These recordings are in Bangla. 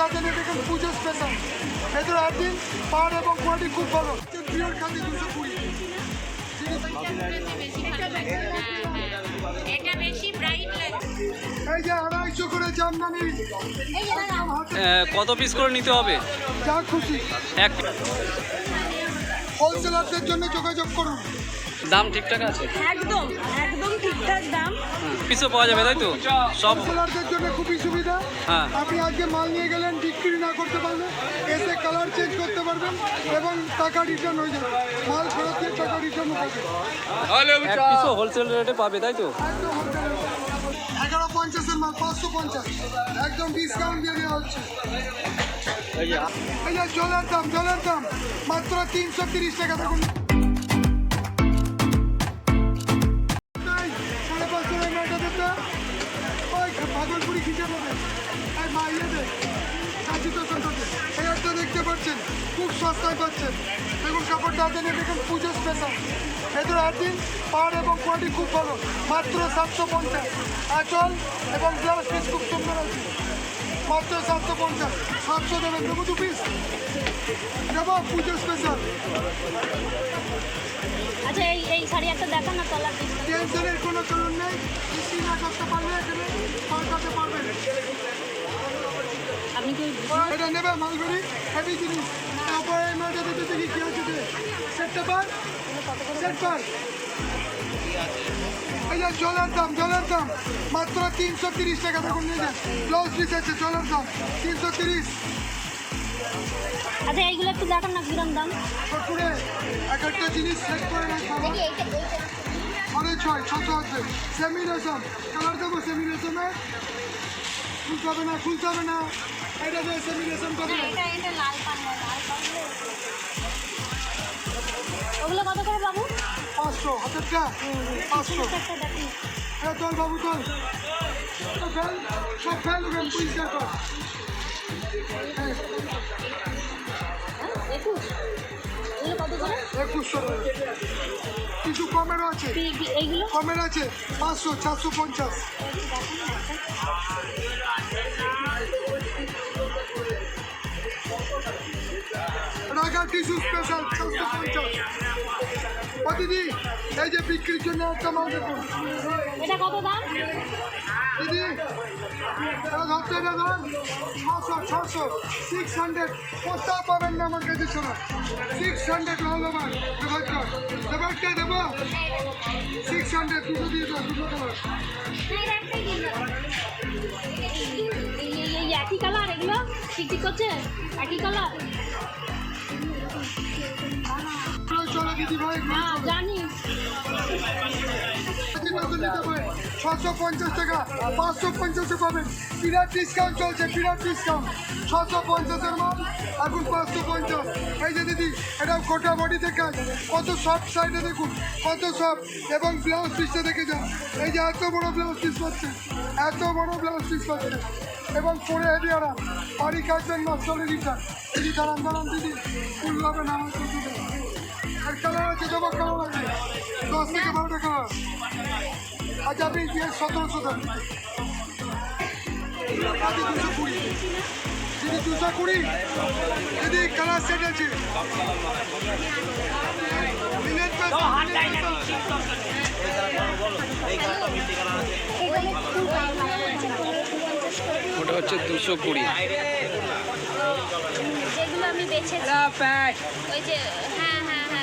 দার্জেনে দেখেন পুজো স্পেশাল এদের আর্টিন পার এবং কোয়ালিটি খুব ভালো। পিওর খাদি দুশো কুড়ি। এই যে আড়াইশো করে জামদানি। কত পিস করে নিতে হবে? যা খুশি। এক হোলসেলারদের জন্য যোগাযোগ করুন। দাম ঠিকঠাক আছে? একদম একদম ঠিকঠাক দাম। পিসও পাওয়া যাবে তাই তো? সব হোলসেলারদের জন্য খুবই সুবিধা। হ্যাঁ। আপনি আজকে মাল নিয়ে গেলেন বিক্রি না করতে পারলে এসে কালার চেঞ্জ করতে পারবেন এবং টাকা রিটার্ন হয়ে যাবে। মাল ফেরত দিয়ে টাকা রিটার্ন হবে এক পিসও হোলসেল রেটে পাবে তাই তো? এগারো পঞ্চাশের মাল পাঁচশো পঞ্চাশ। একদম ডিসকাউন্ট দিয়ে দেওয়া হচ্ছে এই যে জলের দাম জলের দাম। মাত্র তিনশো তিরিশ টাকা। দেখুন। সস্তায় পাচ্ছেন দেখুন কাপড়টা দেন দেখুন পুজো স্পেশাল এদের আর্টিন পার এবং কোয়ালিটি খুব ভালো। মাত্র সাতশো পঞ্চাশ। আঁচল এবং ব্লাউজ পিস খুব সুন্দর আছে। মাত্র সাতশো পঞ্চাশ। সাতশো দেবেন দেবো দু পিস দেবো পুজো স্পেশাল আচ্ছা এই এই শাড়ি একটা দেখান না তলার টেনশনের কোনো কারণ নেই। বৃষ্টি না করতে পারলে এখানে পাল্টাতে পারবেন। আপনি কি এটা নেবে মালগুড়ি হেভি জিনিস। তারপরে এই মালটা দিতে সেট পার এই জলের দাম জলের দাম মাত্র তিনশো তিরিশ টাকা দেখুন নিয়ে যান ব্লাউজ পিস আছে জলের দাম তিনশো তিরিশ আচ্ছা এইগুলো একটু দেখান না কিরম দাম। করে এক একটা জিনিস সেট করে রাখব সাড়ে ছয় ছশো আছে সেমি রেশম কালার দেবো সেমি রেশমে খুলতে হবে না খুলতে হবে না এটা সেমি রেশম করবে এটা লাল পান্না ওগুলো কত করে বাবু? পাঁচশো হাতেরটা পাঁচশো। হ্যাঁ চল বাবু চল। ফেল সব ফেল ওখান পরিষ্কার কর। হ্যাঁ, একুশশো। কিছু কমেরও আছে। কমের আছে। পাঁচশো চারশো পঞ্চাশ। রাগা টিস্যু স্পেশাল চারশো পঞ্চাশ। দিদি এই যে বিক্রির জন্য একটা দেখুন। এটা কত দাম? দিদি এটা ধরতে এটা ধরুন। ছশো ছশো সিক্স হান্ড্রেড কোথাও পাবেন না আমার কাছে শোনা। সিক্স হান্ড্রেড লাল আমার দেবারটা দেবারটা দেবো? সিক্স হান্ড্রেড দুটো দিয়ে দাও দুটো একই কালার এগুলো? টিকটিক করছে? একই কালার ছশো পঞ্চাশ টাকা, পাঁচশো পঞ্চাশে পাবেন। বিরাট ডিসকাউন্ট চলছে, বিরাট ডিসকাউন্ট ছশো পঞ্চাশের মাল, এখন পাঁচশো পঞ্চাশ। এই যে দিদি এটা গোটা বডিতে কাজ কত সফট সাইডে দেখুন, কত সফট এবং ব্লাউজ পিসটা দেখে যান। এই যে এত বড় ব্লাউজ পিস পাচ্ছে এত বড় ব্লাউজ পিস পাচ্ছে এবং পরে হেভি আরাম। বাড়ি কাটবেন না, চলে দিচ্ছেন। দিদি, দাঁড়ান দাঁড়ান, দিদি। ফুল হবে না, আমার আর কালার আছে দেবো কালার আছে দশ থেকে বারোটা কালার আচ্ছা আপনি দিয়ে সতেরোশো আচ্ছা দুশো কুড়ি। দিদি দুশো কুড়ি দিদি কালার সেট আছে। ওটা হচ্ছে দুশো কুড়ি। যেগুলো আমি বেছেছি। ওই যে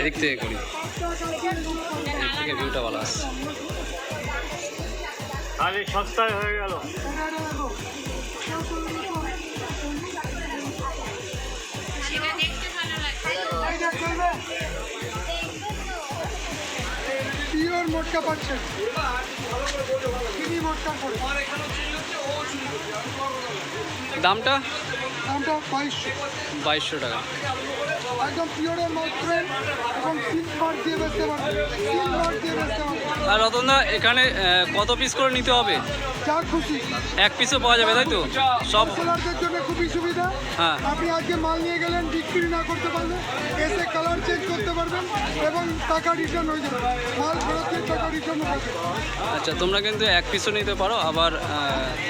এদিক থেকে করি। থেকে ভিউটা ভালো আছে। আরে সস্তায় হয়ে গেল। পিওর দামটা? দামটা বাইশশো। টাকা। একদম পিওরের মাত্র পারবেন পারবেন আর রতনদা, এখানে কত পিস করে নিতে হবে? এক পিসও পাওয়া যাবে, তাই তো? সব হ্যাঁ। আপনি আজকে মাল নিয়ে গেলেন বিক্রি না করতে পারলে এসে কালার চেঞ্জ করতে পারবেন এবং টাকা রিটার্ন হয়ে যাবে মাল ফেরত দিয়ে টাকা রিটার্ন যাবে আচ্ছা তোমরা কিন্তু এক পিসও নিতে পারো, আবার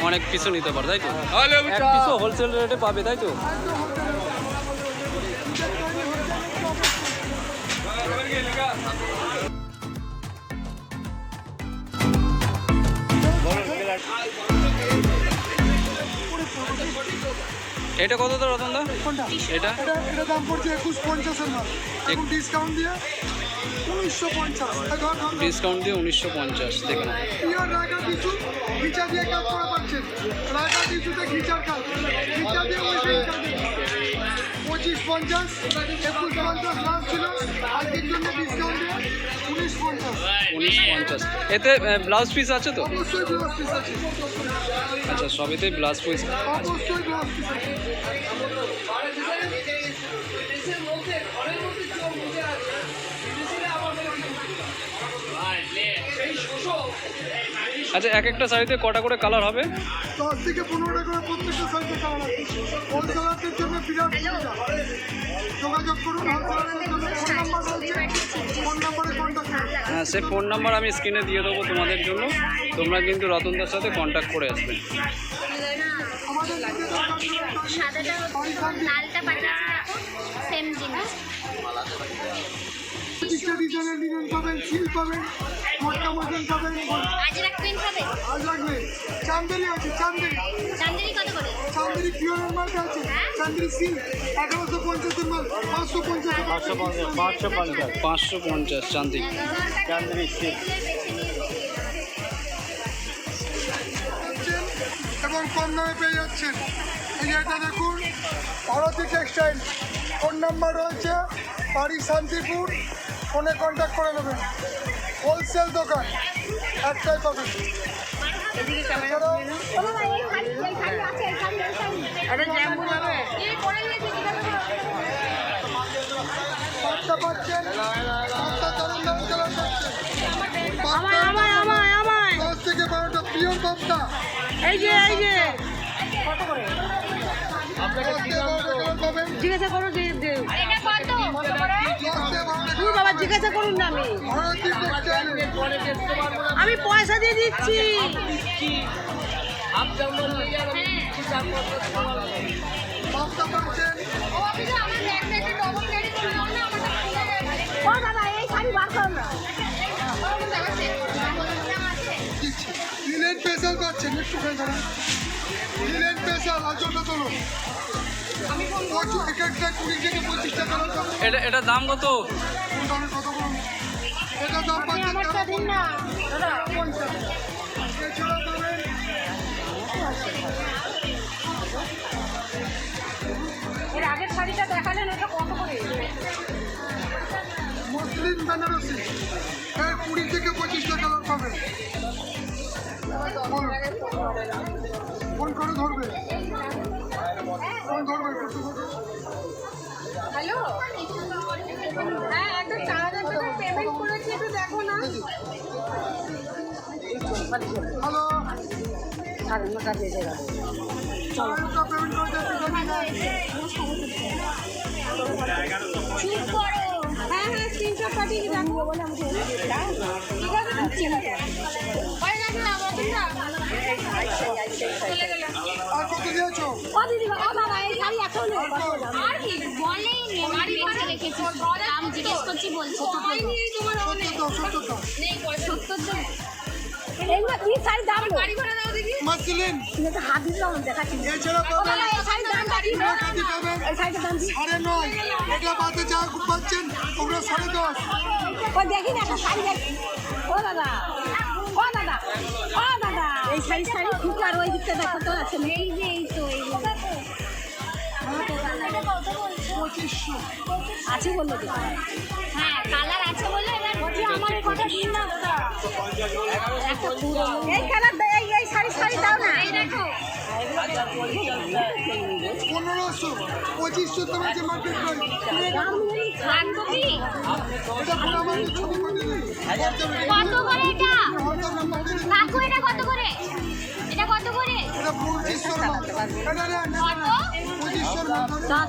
অনেক পিসও নিতে পারো, তাই তো? এক পিসও হোলসেল রেটে পাবে, তাই তো? এটা কত তো রতন দা? এটা? এটা এটা দাম পড়ছে একুশ পঞ্চাশের মাল। এখন ডিসকাউন্ট দিয়ে উনিশশো পঞ্চাশ। ডিসকাউন্ট দিয়ে উনিশশো পঞ্চাশ দেখুন পিওর রাগা কিছু ঘিচা দিয়ে কাজ করা পাচ্ছেন রাগা কিছুতে ঘিচার কাজ। ঘিচা দিয়ে পঁচিশ পঞ্চাশ একুশ পঞ্চাশ লাভ ছিল। আজকের জন্য ডিসকাউন্ট উনিশ পঞ্চাশ। উনিশ পঞ্চাশ। এতে ব্লাউজ পিস আছে তো? অবশ্যই ব্লাউজ পিস আছে। আচ্ছা সবেতে ব্লাউজ পিস অবশ্যই ব্লাউজ পিস আছে। আচ্ছা এক একটা শাড়িতে কটা করে কালার হবে? দশ থেকে পনেরোটা করে প্রত্যেকটা সাইজে কালার আছে। হোলসেলারদের জন্য বিরাট যোগাযোগ করুন ফোন নাম্বার নাম্বারে কন্ট্যাক্ট হ্যাঁ সে ফোন নাম্বার আমি স্ক্রিনে দিয়ে দেবো তোমাদের জন্য। তোমরা কিন্তু রতনদার সাথে কন্ট্যাক্ট করে আসবে। লালটা পাঠিয়েছি সেম জিনিস। ডিজাইনের ডিজাইন পাবেন সিল পাবেন মোটকা মতন আজরাক চান্দেরি আছে চান্দেরি। চান্দেরি কত করে? চান্দেরি মাল আছে। চান্দেরি সিল এগারোশো পঞ্চাশের মাল পাঁচশো পঞ্চাশ পাঁচশো পঞ্চাশ পাঁচশো পঞ্চাশ পাঁচশো পঞ্চাশ চান্দি পাচ্ছেন এবং কম দামে পেয়ে যাচ্ছেন। এই এটা দেখুন ভারতী টেক্সটাইল ফোন নাম্বার রয়েছে বাড়ি শান্তিপুর ফোনে কন্ট্যাক্ট করে নেবেন। হোলসেল দোকান একটাই পাবেন। এছাড়াও পাঁচটা পাচ্ছেন পাঁচটা কালার পাচ্ছেন আমায় আমায় দশ থেকে বারোটা পিওর পাঁচটা। এই যে এই যে। জিজ্ঞাসা করো যে জিজ্ঞাসা করুন না আমি। আমি পয়সা দিয়ে দিচ্ছি। দাদা, এই শাড়ি বার করো না। দিচ্ছি লিলেন স্পেশাল পাচ্ছেন একটু লিলেন স্পেশাল আজটা এটা এটা দাম কত? এটা দাম এর আগের শাড়িটা দেখালেন ওটা কত করে? মুসলিম বেনারসি। এর কুড়ি থেকে পঁচিশটা কালার পাবেন বলুন ফোন করে ধরবে। ফোন ধরবে হ্যালো? হ্যাঁ একটা চার হাজার টাকা পেমেন্ট করেছি একটু দেখো না। হ্যালো? গেল চুপ করো। হ্যাঁ হ্যাঁ স্ক্রিনশট পাঠিয়ে দেখো। ঠিক আছে? ওই দেখো না একটা শাড়ি দেখি ও দাদা দাদা ও দাদা। এই শাড়ি শাড়ি খুব আর ওই দিকটা দেখো তো আছে এই যে এই তো এই পঁচিশশো। আছে বলল তো। হ্যাঁ কালার আছে বলে এবার আমার এই দিন না দাদা। এই কালার এই এই শাড়ি শাড়ি দাও না। এই দেখো। পনেরোশো পঁচিশশো তোমার যে মার্কেট কত করে এটা? কাকু এটা কত করে? এটা কত করে? কত?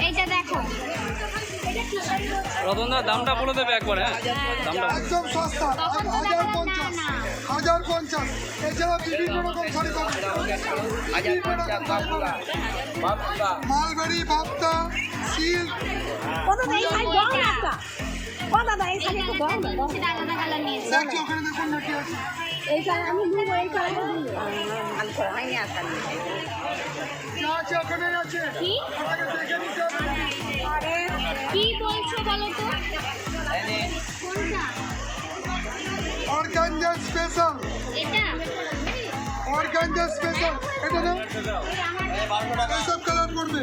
এইটা দেখো রতনদা দামটা বলে দেবে একবার হ্যাঁ? দামটা একদম সস্তা হাজার পঞ্চাশ হাজার পঞ্চাশ। এছাড়া বিভিন্ন রকম শাড়ি পাবেন। Mulberry bapta silk. দাদা এই শাড়ি একটা। ওখানে দেখুন না কি আছে। এই আমি এই হয়নি আছে কি? কি বলছো বলো তো? Organza special. এটা? Organza special. এটা না এসব কালার করবে।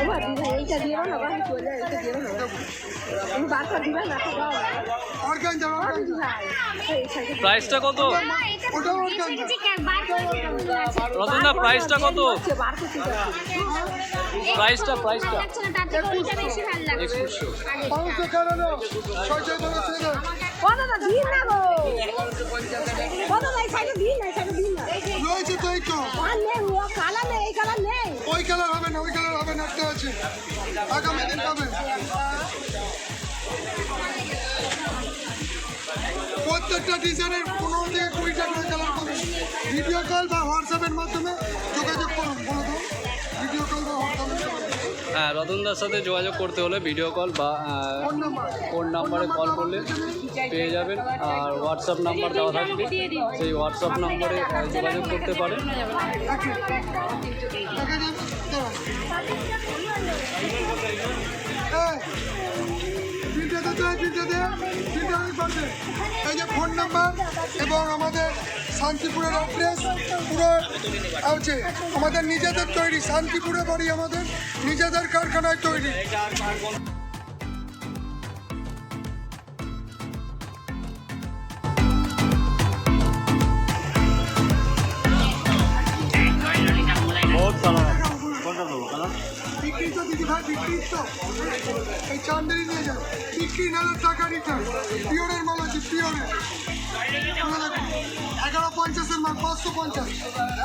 ভাই দিদা এইটা দাও না বাবা চলে এইটা না তুমি দিবা না প্রাইসটা কত না। রতনদা প্রাইসটা কত প্রাইসটা প্রাইসটা লাগছে না, দিন না গো ও দাদা এই দিন না এই দিন না রয়েছে তো এই না একটা আগামী দিন প্রত্যেকটা ডিজাইনের পনেরো থেকে কুড়িটা করে কালার পাবেন ভিডিও কল বা হোয়াটসঅ্যাপের মাধ্যমে যোগাযোগ করুন বলে দাও ভিডিও কল বা হোয়াটসঅ্যাপের হ্যাঁ রতনদার সাথে যোগাযোগ করতে হলে ভিডিও কল বা ফোন নাম্বারে কল করলে পেয়ে যাবেন। আর হোয়াটসঅ্যাপ নাম্বার দেওয়া থাকবে। সেই হোয়াটসঅ্যাপ নাম্বারে যোগাযোগ করতে পারেন। তিনটে দে তিনটে দে, তিনটে। এই যে ফোন নাম্বার এবং আমাদের শান্তিপুরের অ্যাড্রেস পুরো আছে। আমাদের নিজেদের তৈরি শান্তিপুরে বাড়ি আমাদের নিজেদের কারখানায় তৈরি। দিদি তো এই চান্দেরি নিয়ে যান বিক্রি নাহলে টাকা নিতে পিওরের মাল আছে পিওরের এগারো পঞ্চাশের মাল পাঁচশো পঞ্চাশ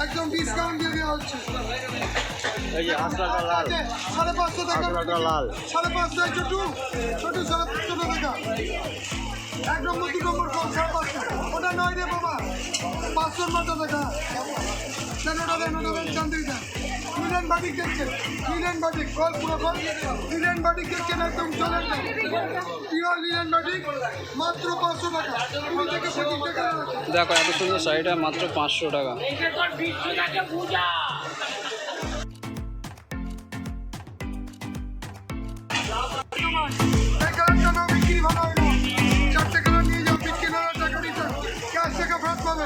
একদম ডিসকাউন্ট দিয়ে দেওয়া হচ্ছে সাড়ে পাঁচশো টাকা লাল সাড়ে পাঁচশো ছোটু ছোটু সাড়ে পাঁচশো টাকা এক নম্বর দু নম্বর কম সাড়ে পাঁচশো ওটা নয় রে বাবা পাঁচশোর মতো টাকা দেন ওটা দেন ওটা দেন চান্দিরি দেন মিলেন বাটিক দেখছেন মিলেন বাটিক কল পুরো কল মিলেন বাটিক দেখছেন একদম চলেন না। পিওর মিলেন বাটিক মাত্র পাঁচশো টাকা। কুড়ি থেকে পঁচিশ টাকা দেখো এত সুন্দর শাড়িটা মাত্র পাঁচশো টাকা। বিক্রি ভালো হয় না। চারটে কালার নিয়ে যাও বিক্রি না টাকা দিতে ক্যাশ টাকা ফেরত পাবে।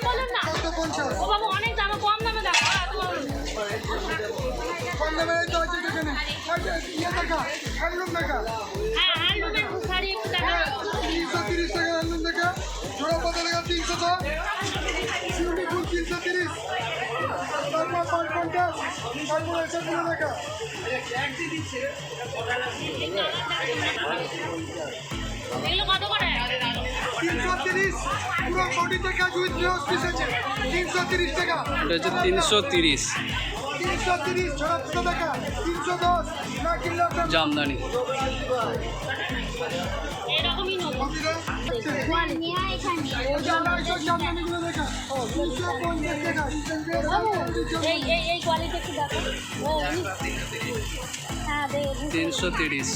কত দাম বলুন না। পঞ্চাশ? ও বাবা অনেক দাম কম দামে দেখো কম দামে তো আছে এখানে। ইয়ে দেখা হ্যান্ডলুম দেখা। হ্যাঁ হ্যান্ডলুমের শাড়ি একটু দেখা। তিনশো তিরিশ টাকা হ্যান্ডলুম দেখা। জোড়া পাতা লেখা তিনশো তো। পার পঞ্চাশ। তারপরে সেগুলো দেখা। এগুলো কত করে তিনশো তিরিশ পুরো বডিতে কাজ উইথ ব্লাউজ পিস তিনশো তিরিশ টাকা। এটা হচ্ছে তিনশো তিরিশ। তিনশো তিরিশ ছড়াশো টাকা। তিনশো দশ না কিনলে জামদানি। টাকা। হ্যাঁ তিনশো তিরিশ।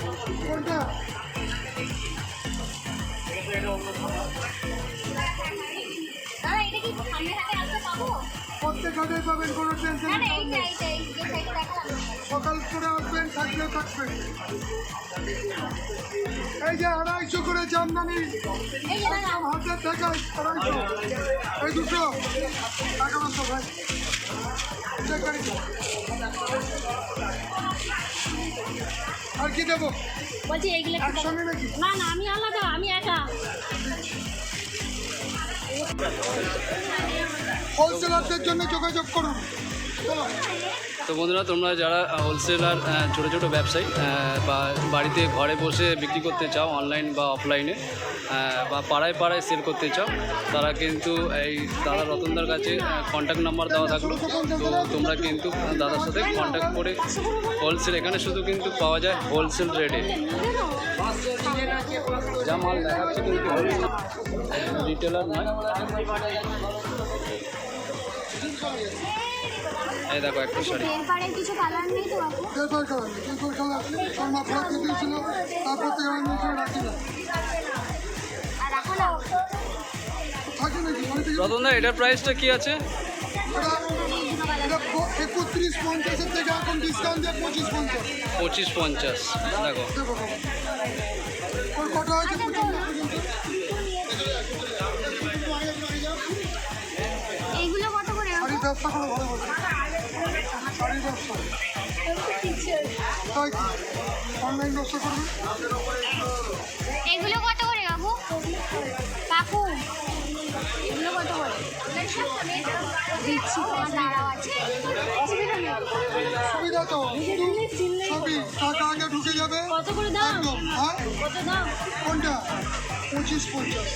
কোনটা? হাতে প্রত্যেক হাটে পাবেন কোনো টেনশন সকাল করে আসবেন থাকলে থাকবেন। এই যে আড়াইশো করে জামদানি। এই যে দাদা। হাতের টাকা আড়াইশো। এই দুশো। টাকা ভাই। আর কি দেবো? বলছি এইগুলো একসঙ্গে নাকি? না না আমি আলাদা আমি একা। হোলসেলারদের জন্য যোগাযোগ করুন। তো বন্ধুরা, তোমরা যারা হোলসেলার ছোটো ছোটো ব্যবসায়ী বা বাড়িতে ঘরে বসে বিক্রি করতে চাও অনলাইন বা অফলাইনে বা পাড়ায় পাড়ায় সেল করতে চাও, তারা কিন্তু এই দাদা রতনদার কাছে কন্ট্যাক্ট নাম্বার দেওয়া থাকল। তো তোমরা কিন্তু দাদার সাথে কন্ট্যাক্ট করে হোলসেল এখানে শুধু কিন্তু পাওয়া যায় হোলসেল রেটে যা মাল দেখাচ্ছে কিন্তু রিটেলার নয়। এই দেখো একটা শাড়ি। এরপরে কিছু কালার নেই তো আপু এরপর কালার এরপর কালার ফ্রক দিয়েছিল তারপর থেকে আমি নিচে রাখি না আর রাখো না থেকে রতনদা এটার প্রাইসটা কি আছে? একত্রিশ পঞ্চাশের থেকে এখন ডিসকাউন্ট দিয়ে পঁচিশ পঞ্চাশ। পঁচিশ পঞ্চাশ দেখো। বাবা। কটা হয়েছে এইগুলো কত করে? ব্যবসা করে ভালো শাড়ি তাই অনলাইন ব্যবসা করবে এগুলো কত করে কাকু কাকু এগুলো কত করে? দিচ্ছি আছে। অসুবিধা নেই। সুবিধা তো। ছবি টাকা আগে ঢুকে যাবে। কত করে দাম? হ্যাঁ? কত দাম? কোনটা? পঁচিশ পঞ্চাশ।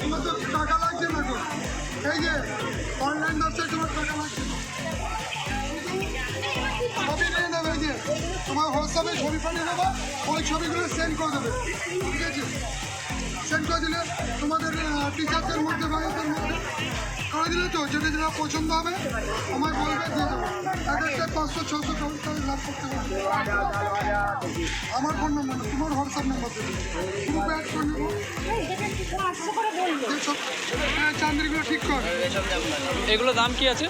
তোমার তো টাকা লাগছে না এই যে অনলাইন ব্যবসায় তোমার টাকা লাগছে। ছবি নিয়ে নেবে যে তোমার হোয়াটসঅ্যাপে ছবি পাঠিয়ে দেবো ওই ছবিগুলো সেন্ড করে দেবে ঠিক আছে? সেন্ড করে দিলে তোমাদের টিচারদের মধ্যে ভাইদের মধ্যে করে দিলে তো যেটা যেটা পছন্দ হবে আমার বলবে দিয়ে দেবো। এক একটা পাঁচশো ছশো টাকা লাভ করতে পারবে আমার ফোন নম্বর তোমার হোয়াটসঅ্যাপ নাম্বার দেবে। গ্রুপে অ্যাড করে নেব। হ্যাঁ, ঠিক কর। এগুলো দাম কি আছে?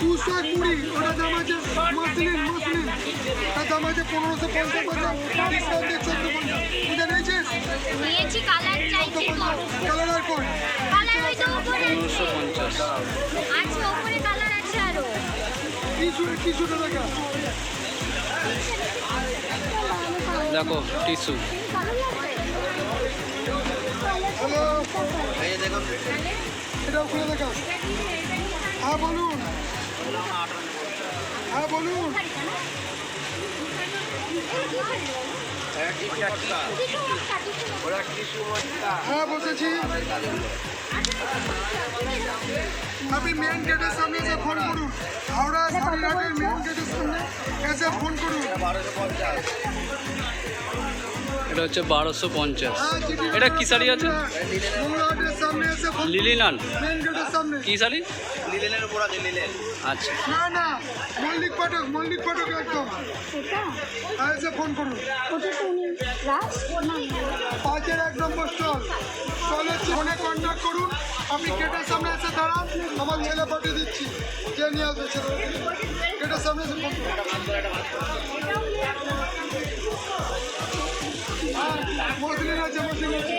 দুশো কুড়ি ওটার দাম আছে দাম আছে পনেরোশো পঞ্চাশ দিয়ে চোদ্দ পঞ্চাশ। এটা নিয়েছিস? নিয়েছি কালার চাইছি কালার আর কোন? কালার ওই তো উপরে পনেরোশো পঞ্চাশ। আছে উপরে কালার আছে আরও। কিছু কিছুটা টাকা দেখো। এটাও খুলে দেখা। হ্যাঁ বলুন। হ্যাঁ বলুন। হ্যাঁ বসেছি। আপনি মেন গেটের সামনে এসে ফোন করুন। হাওড়া সারিঘাটের মেন গেটের সামনে এসে ফোন করুন। এটা হচ্ছে বারোশো পঞ্চাশ। হ্যাঁ, এটা কি শাড়ি আছে। সামনে ফোন লিলিনান মেন গেটের সামনে। কি শাড়ি? আচ্ছা। না না মল্লিক পাঠক মল্লিক পাঠক একদম। হ্যাঁ এসে ফোন করুন। পাঁচের এক নম্বর স্টল। স্টলের ফোনে কন্ট্যাক্ট করুন। আপনি গেটের সামনে এসে দাঁড়ান। আমার ছেলে পাঠিয়ে দিচ্ছি। যে নিয়ে আসবে ছেলে গেটের সামনে এসে ফোন করুন। হ্যাঁ, মসলিন আছে মসলিন আছে।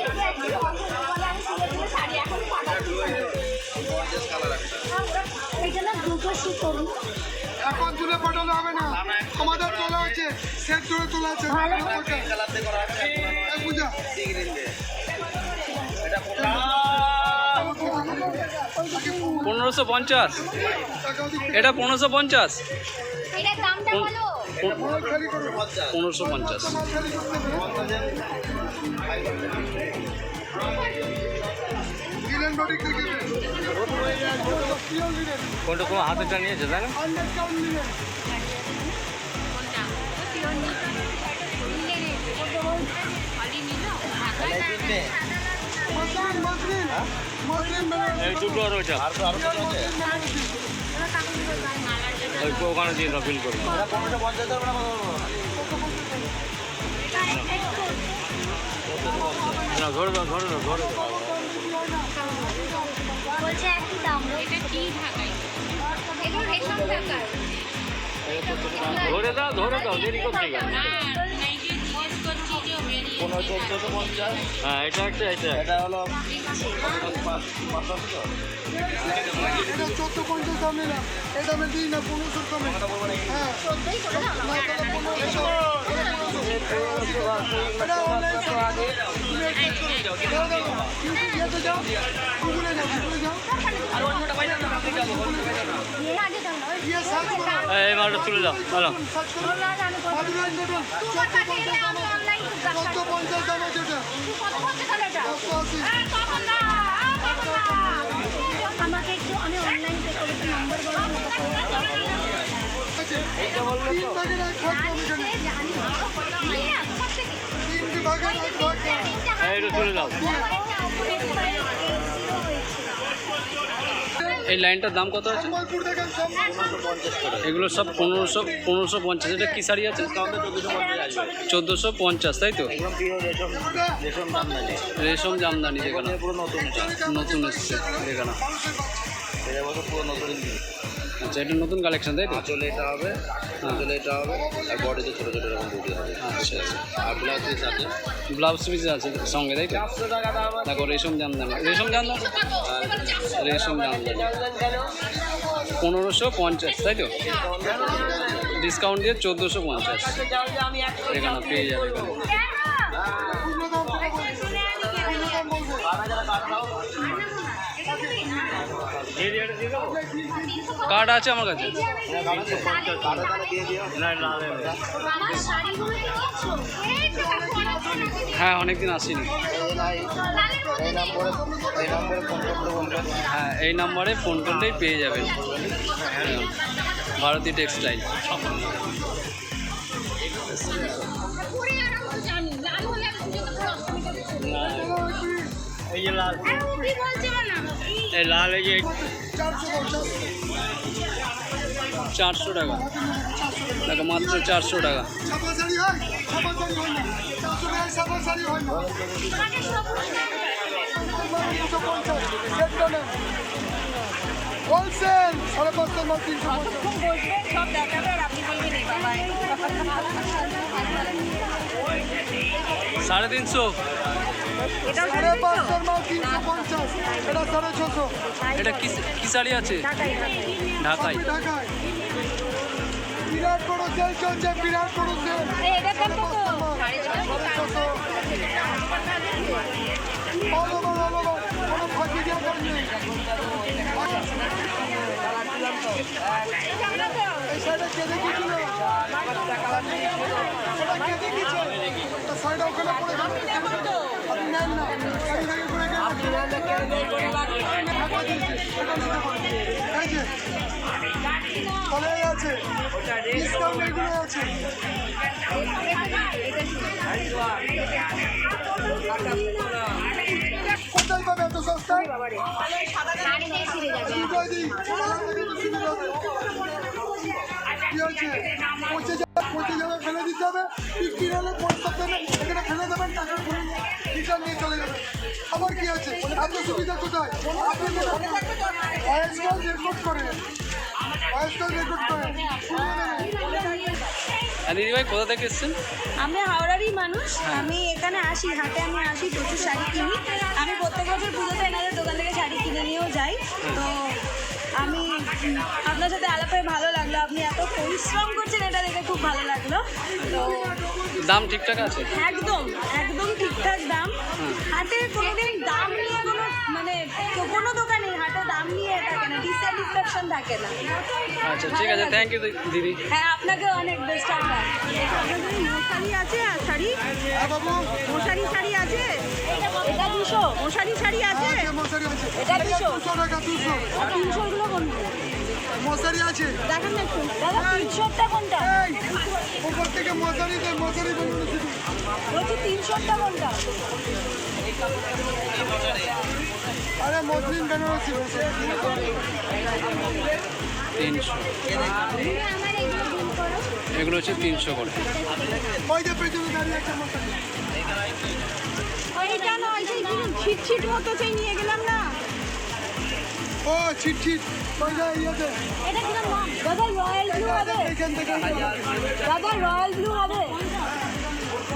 এখন তুলে পাঠালে হবে না। আমাদের তোলা আছে সেট ধরে তোলা আছে। পূজা পনেরোশো পঞ্চাশ। এটা পনেরোশো পঞ্চাশ। পনেরোশো পঞ্চাশ। কোনটা কোনো হাতে টানিয়েছে তাই না ওখানে দিয়ে বিল। করব না ধরে দাও ধরে দাও ধরে দাও। বলছে একই দাম এটা কি ঢাকাই এগুলো রেশম ঢাকায়। ধরে দাও ধরে দাও দেরি করতে গেল হ্যাঁ এটা একটা এটা। এটা হলো এটা চোদ্দ পঞ্চাশ দাম নিলাম এই দামে দিই না পনেরোশো হ্যাঁ না এটা দাও ইউটিউবে যাও গুগলে চোদ্দ পঞ্চাশ দাম আছে আমাকে একটু আমি অনলাইন পে করে নম্বর বলুন তিন ভাগের এই লাইনটার দাম কত আছে? এগুলো সব পনেরোশো পনেরোশো পঞ্চাশ। এটা কি শাড়ি আছে? চোদ্দোশো পঞ্চাশ, তাই তো? রেশম জামদানি যেখানে। নতুন এসছে, যেখানে। আচ্ছা এটা নতুন কালেকশন তাই তো? চলে এটা হবে চলে এটা হবে আর বডিতে ছোটো ছোটো এরকম দুটি হবে। আচ্ছা আচ্ছা। আর ব্লাউজ পিস আছে? ব্লাউজ পিস আছে সঙ্গে তাই তো? দেখো রেশম জামদানি। রেশম জামদানি? রেশম জামদানি। পনেরোশো পঞ্চাশ তাই তো? ডিসকাউন্ট দিয়ে চোদ্দোশো পঞ্চাশ। এখানে পেয়ে যাবে এখানে। কার্ড আছে আমার কাছে। হ্যাঁ অনেকদিন আসিনি। হ্যাঁ এই নাম্বারে ফোন করলেই পেয়ে যাবেন ভারতী টেক্সটাইল। এই লাল। এই লাল এই যে চারশো টাকা। দেখো মাত্র চারশো টাকা। হোলসেল সাড়ে তিনশো। সাড়ে পাঁচশোর মাল তিনশো পঞ্চাশ। এটা সাড়ে ছশো। এটা কি কি শাড়ি আছে? ঢাকাই ঢাকাই। ঢাকায় বিরাট বড় সেল চলছে বিরাট বড় সেল এটা কত? সাড়ে ছশো। অল ওভার অল ওভার কোনো ফাঁকি দেওয়া কাজ নেই। এই সাইডে কে দেখিয়েছিল ওটা কে দেখিয়েছে তা সাইডে ওখানে পড়ে গেল। আছে ডিসকাউন্ট এগুলো আছে কোথায় পাবে এত সস্তায়? দিই কি হচ্ছে পচে যাবে পচে যাবে ফেলে দিতে হবে। বিক্রি হলে দেবে এখানে ফেলে দেবেন টাকা রিটার্ন নিয়ে চলে যাবে আবার কি আছে এত সুবিধা কোথায়? আপনি ভয়েসটাও রেকর্ড করে ভয়েসটাও রেকর্ড করে দিদিভাই কোথা থেকে এসছেন? আমি হাওড়ারই মানুষ। আমি এখানে আসি হাটে আমি আসি প্রচুর শাড়ি কিনি। আমি প্রত্যেক বছর পুজোতে এনাদের দোকান থেকে শাড়ি কিনে নিয়েও যাই। তো আমি আপনার সাথে আলাপ হয়ে ভালো লাগল আপনি এত পরিশ্রম করছেন এটা দেখে খুব ভালো লাগল। তো দাম ঠিকঠাক আছে? একদম একদম ঠিকঠাক দাম। হাতে কোনোদিন দাম নিয়ে কোনো মানে কোনো দোকানে হাটে দাম নিয়ে থাকে না থাকে না। আচ্ছা ঠিক আছে থ্যাংক ইউ দিদি। হ্যাঁ আপনাকে অনেক বেস্ট লাক মশারি আছে আর শাড়ি? হ্যাঁ মশারি শাড়ি আছে? এটা দুশো। মশারি শাড়ি আছে? এটা দুশো। টাকা দুশো। আর তিনশোগুলো মশারি আছে। দেখান না একটু। দাদা তিনশোটা কোনটা? উপর থেকে মশারি মশারি বেরোনো বলছি তিনশোটা কোনটা? আরে মসলিন বেনারসি তিনশো। এগুলো হচ্ছে তিনশো করে। ওই যে পেছনে দাঁড়িয়ে একটা মশারি নয় সেই কি ছিট ছিট। মতো সেই নিয়ে গেলাম না ও ছিট ছিট ওই ইয়েতে এটা দাদা রয়্যাল ব্লু হবে থেকে দাদা রয়্যাল ব্লু হবে।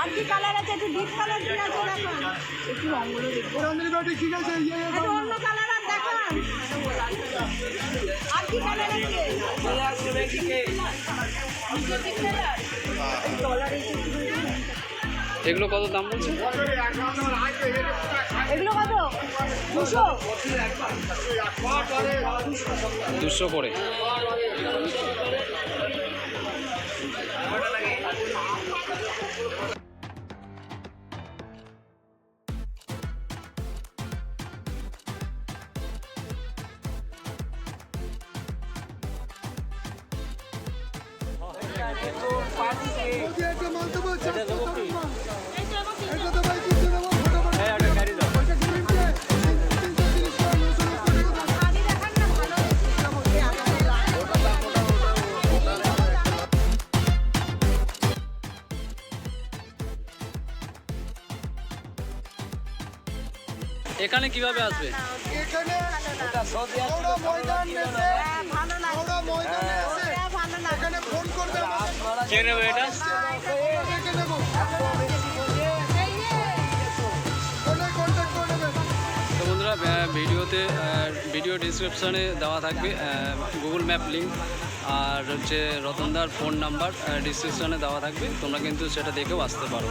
আর কি কালার আছে একটু ডিপ কালার কি আছে দেখান একটু রঙগুলো দেখব রঞ্জনী বাটি ঠিক আছে ইয়ে অন্য কালার আর দেখান আর কি কালার আছে? এগুলো কত দাম বলছে? এগুলো কত? দুশো? দুশো করে। এখানে কীভাবে আসবে? এখানে ময়দান ডিসক্রিপশানে দেওয়া থাকবে গুগল ম্যাপ লিঙ্ক আর হচ্ছে রতনদার ফোন নাম্বার ডিসক্রিপশানে দেওয়া থাকবে, তোমরা কিন্তু সেটা দেখেও আসতে পারো।